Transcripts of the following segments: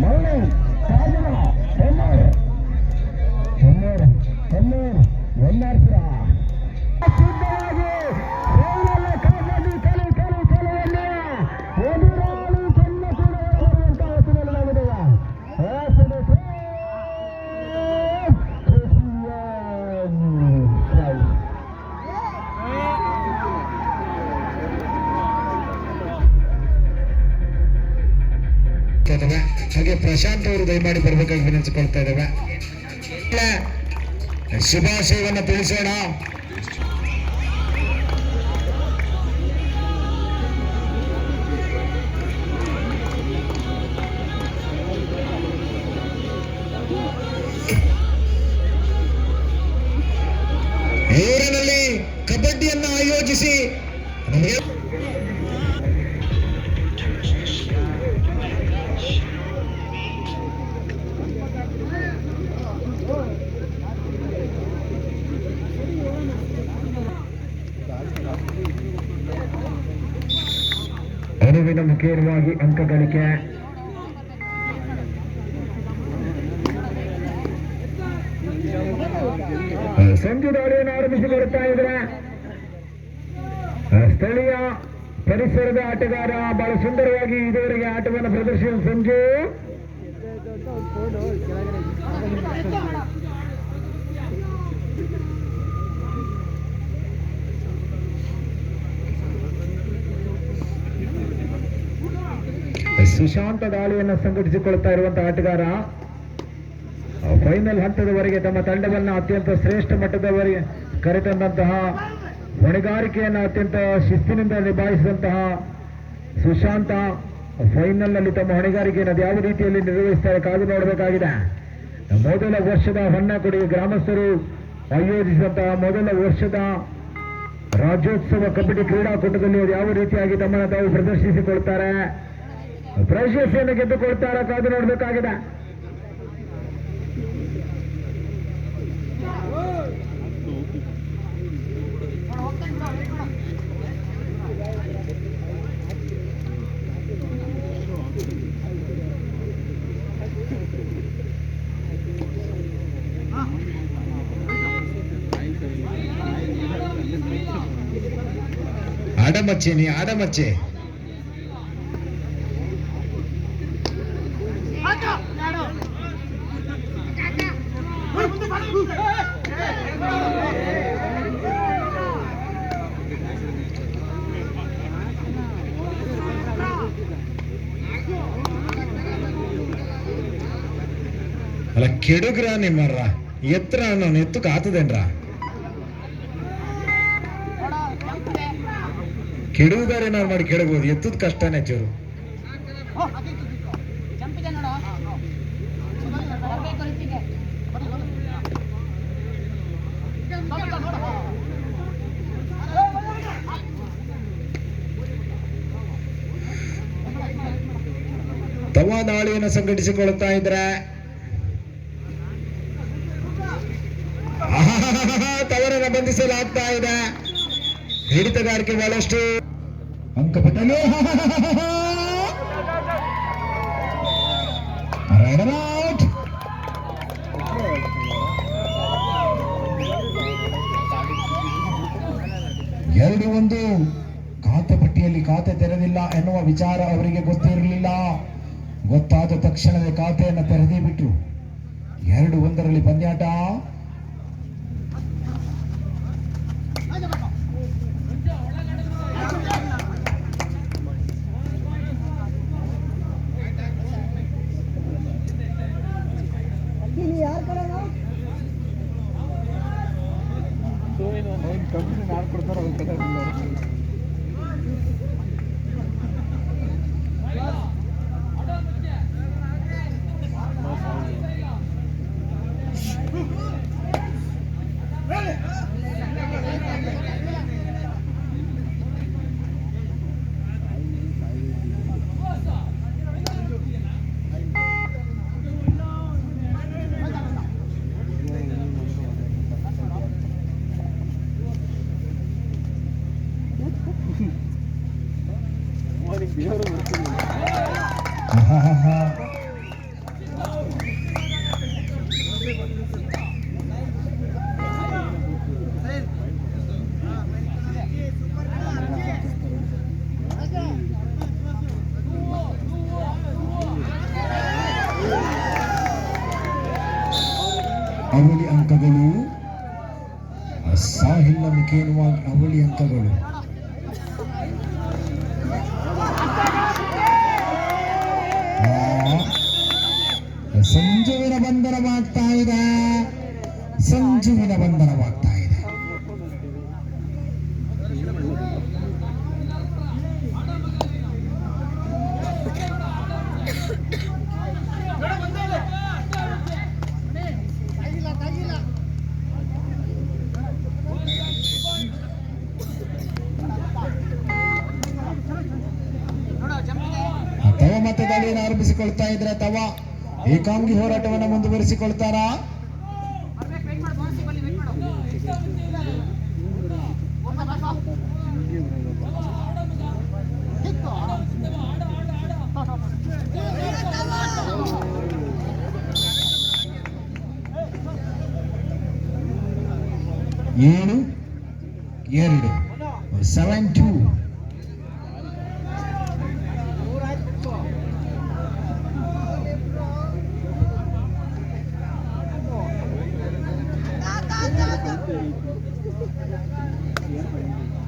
morning. ಇದ್ದಾವೆ ಹಾಗೆ ಪ್ರಶಾಂತ್ ಅವರು ದಯಮಾಡಿ ಬರ್ಬೇಕಾಗಿ ವಿನಂತಿಸ್ಕೊಳ್ತಾ ಇದ್ದಾವೆ ಶುಭಾಶಯವನ್ನ ತಿಳಿಸೋಣ. ಅಂಕಗಳಿಕೆ ಅಂಕ ಗಳಿಕೆ ಸಂಜು ದಾಳಿಯನ್ನು ಆರಂಭಿಸಿಕೊಡುತ್ತಾ ಇದ್ರೆ. ಸ್ಥಳೀಯ ಪರಿಸರದ ಆಟಗಾರ ಬಹಳ ಸುಂದರವಾಗಿ ಇದುವರೆಗೆ ಆಟವನ್ನು ಪ್ರದರ್ಶಿಸಿದ ಸಂಜು. ಸುಶಾಂತ ದಾಳಿಯನ್ನು ಸಂಘಟಿಸಿಕೊಳ್ತಾ ಇರುವಂತಹ ಆಟಗಾರ ಫೈನಲ್ ಹಂತದವರೆಗೆ ತಮ್ಮ ತಂಡವನ್ನು ಅತ್ಯಂತ ಶ್ರೇಷ್ಠ ಮಟ್ಟದವರೆಗೆ ಕರೆತಂದಂತಹ, ಹೊಣೆಗಾರಿಕೆಯನ್ನು ಅತ್ಯಂತ ಶಿಸ್ತಿನಿಂದ ನಿಭಾಯಿಸಿದಂತಹ ಸುಶಾಂತ ಫೈನಲ್ನಲ್ಲಿ ತಮ್ಮ ಹೊಣೆಗಾರಿಕೆಯನ್ನು ಯಾವ ರೀತಿಯಲ್ಲಿ ನಿರ್ವಹಿಸ್ತಾರೆ ಕಾದು ನೋಡಬೇಕಾಗಿದೆ. ಮೊದಲ ವರ್ಷದ ಹೊನ್ನಕೊಡಿ ಗ್ರಾಮಸ್ಥರು ಆಯೋಜಿಸಿದಂತಹ ಮೊದಲ ವರ್ಷದ ರಾಜ್ಯೋತ್ಸವ ಕಬಡ್ಡಿ ಕ್ರೀಡಾಕೂಟದಲ್ಲಿ ಅವರು ಯಾವ ರೀತಿಯಾಗಿ ತಮ್ಮನ್ನು ತಾವು ಪ್ರದರ್ಶಿಸಿಕೊಳ್ತಾರೆ. ಪ್ರಶಸ್ತಿಯನ್ನು ಗೆದ್ದುಕೊಳ್ತಾರ ಕಾದು ನೋಡಬೇಕಾಗಿದೆ. ಆಡಮಚ್ಚೆ ನೀ ಆಡಮಚ್ಚೆ. ಅಲ್ಲ, ಕೆಡುಗ್ರ ನಿಮ್ಮರ ಎತ್ತರ ನಾನು ಎತ್ತಕ್ಕೆ ಆತದೇನ್ರ? ಕೆಡುವುದಾರೆ ಏನಾರು ಮಾಡಿ ಕೆಡಬಹುದು ಎತ್ತದ ಕಷ್ಟನೇ ಚೂರು. ತವ ದಾಳಿಯನ್ನು ಸಂಘಟಿಸಿಕೊಳ್ಳುತ್ತಾ ಇದ್ರೆ ಬಂಧಿಸಲಾಗ್ತಾ ಇದೆ. ಹಿಡಿತಗಾರಿಕೆ ಬಹಳಷ್ಟು. ಅಂಕ ಎರಡು ಒಂದು. ಖಾತೆ ಪಟ್ಟಿಯಲ್ಲಿ ಖಾತೆ ತೆರೆದಿಲ್ಲ ಎನ್ನುವ ವಿಚಾರ ಅವರಿಗೆ ಗೊತ್ತಿರಲಿಲ್ಲ. ಗೊತ್ತಾದ ತಕ್ಷಣವೇ ಖಾತೆಯನ್ನು ತೆರೆದೇ ಬಿಟ್ರು. ಎರಡು ಒಂದರಲ್ಲಿ ಪಂದ್ಯಾಟ. 아하하하. ತವ ಮತದಾಳಿಯನ್ನು ದಾಳಿಯನ್ನು ಆರಂಭಿಸಿಕೊಳ್ತಾ ಇದ್ರೆ ತವ? ಏಕಾಂಗಿ ಹೋರಾಟವನ್ನು ಮುಂದುವರಿಸಿಕೊಳ್ತಾರ? ಏಳು ಎರಡು ಸೆವೆನ್ ಟೂ Thank you.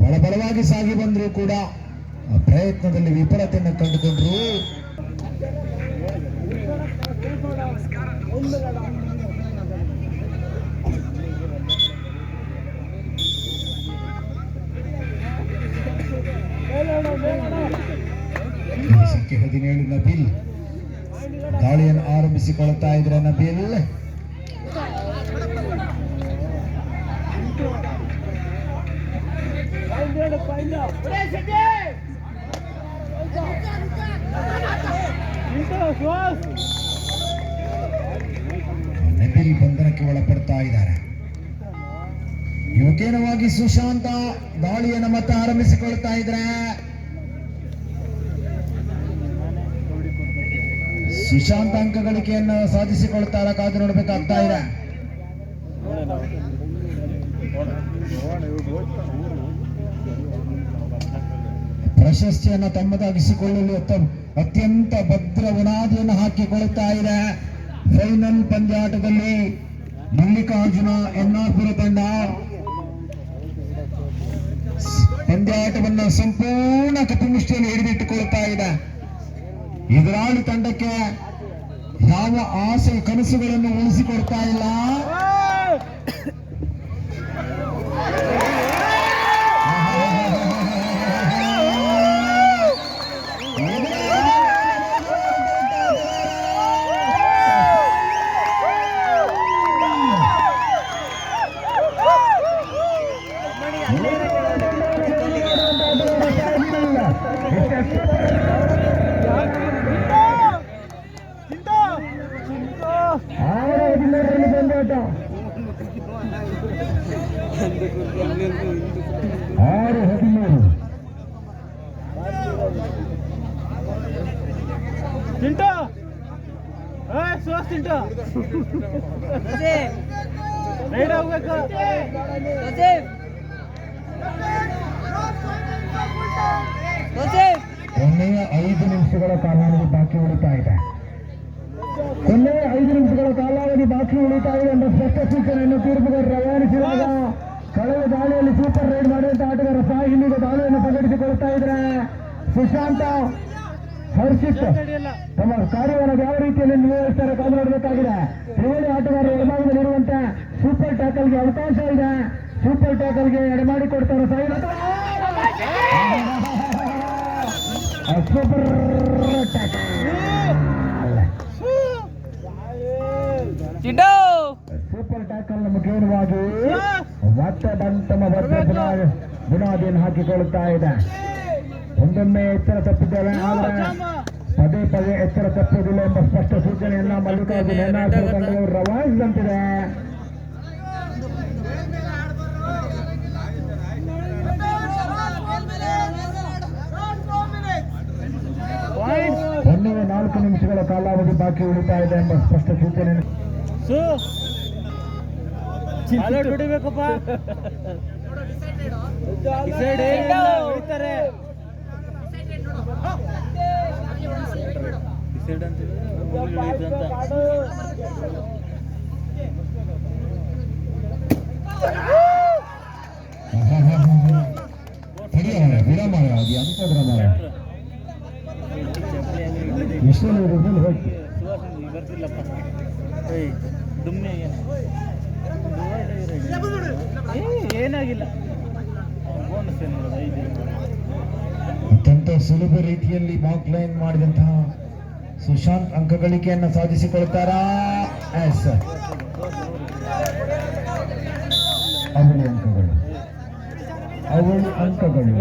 ಬಹಳ ಬಲವಾಗಿ ಸಾಗಿ ಬಂದರೂ ಕೂಡ ಪ್ರಯತ್ನದಲ್ಲಿ ವಿಫಲತೆಯನ್ನು ಕಂಡುಕೊಂಡ್ರು. ಹದಿನೇಳು ನಬಿಲ್. ದಾಳಿಯನ್ನು ಆರಂಭಿಸಿಕೊಳ್ತಾ ಇದ್ರೆ ನಬಿಲ್. ನಬಿಲ್ ಬಂಧನಕ್ಕೆ ಒಳಪಡ್ತಾ ಇದ್ದಾರೆ. ಯುವಕೇನವಾಗಿ ಸುಶಾಂತ ದಾಳಿಯನ್ನು ಮತ್ತೆ ಆರಂಭಿಸಿಕೊಳ್ತಾ ಇದ್ರೆ? ಸುಶಾಂತ ಅಂಕ ಗಳಿಕೆಯನ್ನು ಸಾಧಿಸಿಕೊಳ್ತಾರ ಕಾದು ನೋಡ್ಬೇಕಾಗ್ತಾ ಇದೆ. ಪ್ರಶಸ್ತಿಯನ್ನು ತಮ್ಮದಾಗಿಸಿಕೊಳ್ಳಲು ಅತ್ಯಂತ ಭದ್ರ ಉನಾದಿಯನ್ನು ಹಾಕಿಕೊಳ್ಳುತ್ತಾ ಇದೆ. ಫೈನಲ್ ಪಂದ್ಯಾಟದಲ್ಲಿ ಮಲ್ಲಿಕಾರ್ಜುನ, ಎನ್ನಾಪುರ ತಂಡ. ಪಂದ್ಯಾಟವನ್ನ ಸಂಪೂರ್ಣ ಕಪಿಮುಷ್ಟಿಯಲ್ಲಿ ಹಿಡಿದಿಟ್ಟುಕೊಳ್ಳುತ್ತಾ ಇದೆ. ಎದುರಾಳಿ ತಂಡಕ್ಕೆ ಯಾವ ಆಸೆ, ಕನಸುಗಳನ್ನು ಉಳಿಸಿಕೊಡ್ತಾ ಇಲ್ಲ. ಆರು ಹದಿಮೂರು ತಿಂಟು. ಏ ಸುಹಾಸ್ ತಿಂಟು. ರೈಡ್ ಹೋಗ್ಬೇಕು. ಕೊನೆಯ ಐದು ನಿಮಿಷಗಳ ಕಾಲಾವಧಿ ಬಾಕಿ ಉಳಿತಾ ಇದೆ. ಕೊನೆಯ ಐದು ನಿಮಿಷಗಳ ಕಾಲಾವಧಿ ಬಾಕಿ ಉಳಿತಾ ಇದೆ ಎಂಬ ಸ್ಪಷ್ಟ ಸೂಚನೆಯನ್ನು ತೀರ್ಪುಗಳು ರವಾನಿಸಿದಾಗ ಕಳೆದ ದಾಳಿಯಲ್ಲಿ ಸೂಪರ್ ರೈಡ್ ಮಾಡಿದಂತ ಆಟಗಾರ ಸಾಹಿಲ್ ಈಗ ದಾಳಿಯನ್ನು ಪ್ರಕಟಿಸಿಕೊಳ್ತಾ ಇದ್ದಾರೆ. ಸುಶಾಂತ, ಹರ್ಷಿತ್ ತಮ್ಮ ಕಾರ್ಯವನ್ನು ಯಾವ ರೀತಿಯಲ್ಲಿ ನಿರ್ವಹಿಸ್ತಾರೆ ಕಾದು ನೋಡಬೇಕಾಗಿದೆ. ತ್ರಿವಳಿ ಆಟಗಾರರು ಎಡಭಾಗದಲ್ಲಿರುವಂತೆ ಸೂಪರ್ ಟ್ಯಾಕಲ್ಗೆ ಅವಕಾಶ ಇದೆ. ಸೂಪರ್ ಟ್ಯಾಕಲ್ಗೆ ಎಡಮಾಡಿ ಕೊಡ್ತಾರೆ Sahil super tackle. Super tackle ಮುಖೇನವಾಗಿ ಮತ್ತೆ ಬಂತಮ ಬದ್ಧ ಬುನಾದಿ ಬುನಾದಿಯನ್ನು ಹಾಕಿಕೊಳ್ಳುತ್ತಾ ಇದೆ. ಒಂದೊಮ್ಮೆ ಎಚ್ಚರ ತಪ್ಪಿದ್ದೇವೆ ಆದರೆ ಪದೇ ಪದೇ ಎಚ್ಚರ ತಪ್ಪುವುದಿಲ್ಲ ಎಂಬ ಸ್ಪಷ್ಟ ಸೂಚನೆಯನ್ನ ಮಲ್ಲಿಕಾರ್ಜುನ ತಂಡದವರು ರವಾನಿಸಿದಂತಿದೆ. ಕೊನೆಯ ನಾಲ್ಕು ನಿಮಿಷಗಳ ಕಾಲಾವಧಿ ಬಾಕಿ ಉಳಿತಾ ಇದೆ ಎಂಬ ಸ್ಪಷ್ಟ ಸೂಚನೆ. ಅಲರ್ಟ್ ಹೊಡಿಬೇಕಪ್ಪ ಈ ಸೈಡ್ ಏನಿಲ್ಲ ಹೊಡಿತಾರೆ? ಈ ಸೈಡ್ ಅಂತ ತಡಿಯ ಮಾರ್ರೆ, ಬಿಡ ಮಾರ್ರೆ, ಅದು ಎಂತದ್ರ ಮಾರ್ರೆ. ವಿಶ್ವನ ರಿಸಲ್ಟ್ ಹೋಯ್ತು ಬರ್ತಿಲ್ಲಪ್ಪ. ಏಯ್ ಐದು ಅತ್ಯಂತ ಸುಲಭ ರೀತಿಯಲ್ಲಿ ಮಾಕ್ ಲೈನ್ ಮಾಡಿದಂತಹ ಸುಶಾಂತ್ ಅಂಕಗಳಿಕೆಯನ್ನು ಸಾಧಿಸಿಕೊಳ್ತಾರಾ? ಎಸ್ ಅವಳಿ ಅಂಕಗಳು. ಅವಳಿ ಅಂಕಗಳು.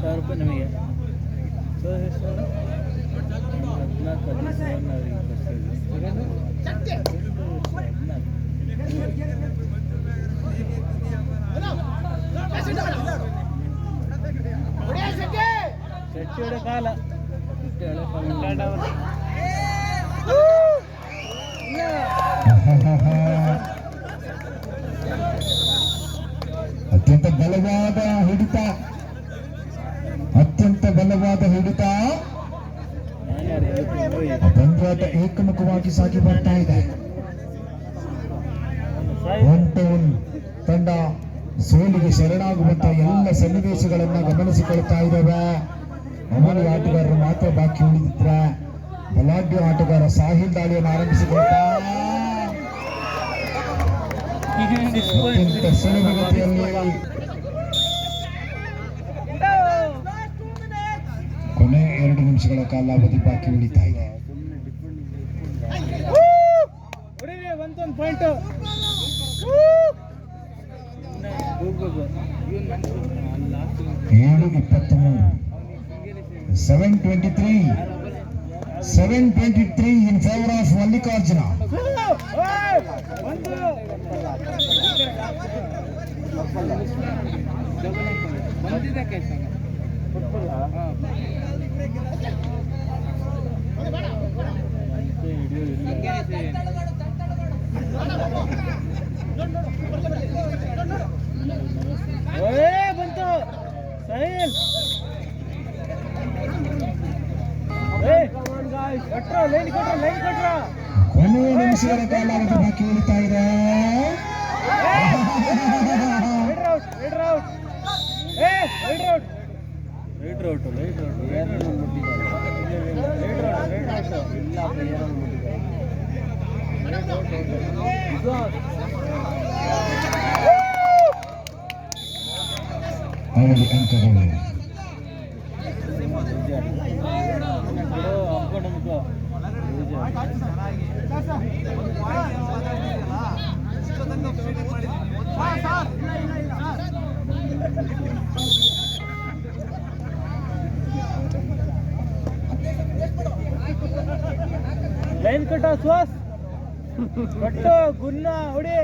ಸಾವಿರ ರೂಪಾಯಿ ನಮಗೆ ಹದಿನಾಲ್ಕು ಹದಿನೈದು ಆ ಪಂದ್ಯಾಟ ಏಕಮುಖವಾಗಿ ಸಾಗಿ ಬರ್ತಾ ಇದೆ. ಒನ್ ಟೌನ್ ತಂಡ ಸೋಲಿಗೆ ಶರಣಾಗುವಂತಹ ಎಲ್ಲ ಸನ್ನಿವೇಶಗಳನ್ನ ಗಮನಿಸಿಕೊಳ್ತಾ ಇದ್ದಾವೆ ಅಮಲಿ ಆಟಗಾರರು ಮಾತ್ರ ಬಾಕಿ ಉಳಿದಿದ್ರೆ ಬಲಾಢ್ಯ ಆಟಗಾರ ಸಾಹಿಲ್ ದಾಳಿಯನ್ನು ಆರಂಭಿಸಿಕೊಳ್ತಾ. ಅತ್ಯಂತ ಸುಲಭಗತಿಯಲ್ಲಿ ಕೊನೆ ಎರಡು ನಿಮಿಷಗಳ ಕಾಲಾವಧಿ ಬಾಕಿ ಉಳಿತಾ ಇದೆ. ಏಳು ಇಪ್ಪತ್ತ್ಮೂರು seven twenty three seven twenty three in favour of Mallikarjuna ಬಂದಿದೆ ಬಂತು ಕೊನೆಯ ನಿಮಿಷಗಳ ಕಾಲ ಬಾಕಿ ಉಳಿತಾ ಇದೆ out out out raid out raid out ಯಾರನ್ನು ಮುಟ್ಟಿದ್ದಾರೆ ರೈಡ್ ಔಟ್ ರೈಡ್ ಔಟ್ ಇಲ್ಲ ಯಾರನ್ನು ಮುಟ್ಟಿದ್ದಾರೆ ಅವಳಿ ಅಂಕಗಳು ಲೈನ್ ಕಟ್ಟ ಸ್ವಾಸ್. ಕಟ್ಟು ಗುನ್ನ ಹೊಡಿ.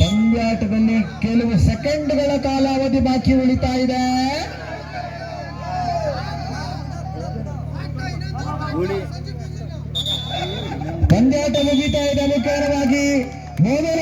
ಪಂದ್ಯಾಟದಲ್ಲಿ ಕೆಲವು ಸೆಕೆಂಡ್ಗಳ ಕಾಲಾವಧಿ ಬಾಕಿ ಉಳಿತಾ ಇದೆ. ಪಂದ್ಯಾಟ ಮುಗಿತಾ ಇದೆ ಮುಖ್ಯವಾಗಿ ಮೊದಲ